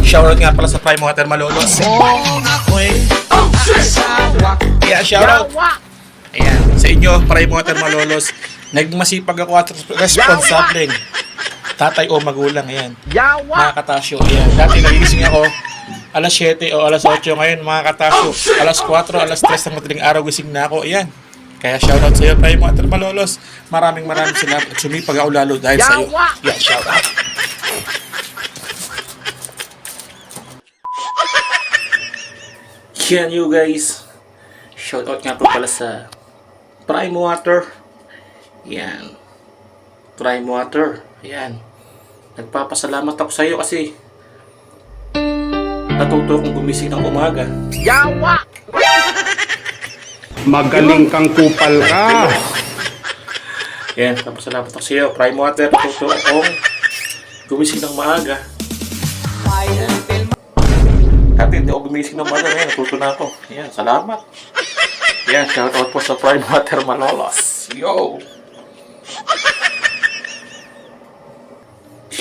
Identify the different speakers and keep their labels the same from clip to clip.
Speaker 1: Shoutout nga pala sa Prime Water Malolos. Yeah, shoutout. Ayan, sa inyo, Prime Water Malolos. Nagmasipag ako at responsable. Tatay o magulang, ayan. Mga katasyo, ayan. Dati nagigising ako, alas 7 o alas 8 ngayon, mga katasyo. Alas 4, alas 3 ng madaling araw gising na ako, ayan. Kaya shoutout sa iyo, Prime Water Malolos. Maraming maraming salamat at sumipag ako lalo dahil sa iyo. Yeah, shoutout. Yan you guys. Shoutout nga po pala sa Prime Water. Yan. Prime Water. Yan. Nagpapasalamat ako sa iyo kasi natuto akong gumising ng umaga.
Speaker 2: Magaling kang kupal ka.
Speaker 1: Yan, papasalamat ako sa iyo. Prime Water, natuto akong gumising ng maaga. Dati hindi ako gumising ng maaga. Ngayon, natuto na ako. Yan, salamat. Yan, shoutout po sa Prime Water Malolos. Yo!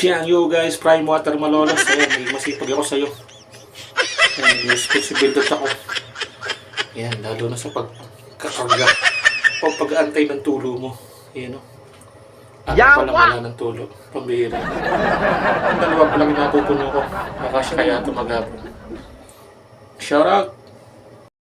Speaker 1: Yan, yo guys, Prime Water Malolos. Ayan, may masipag ako sa iyo. Yan, may responsibilidad ako. Yan, lalo na sa pagkakarga. O pag-aantay ng tulo mo. Yan o. Ako
Speaker 3: Yawa!
Speaker 1: palang wala ng tulo. Pambihira. Ang dalawa pa lang napupuno ko. Nakasya kaya ito maghapon. Shout out!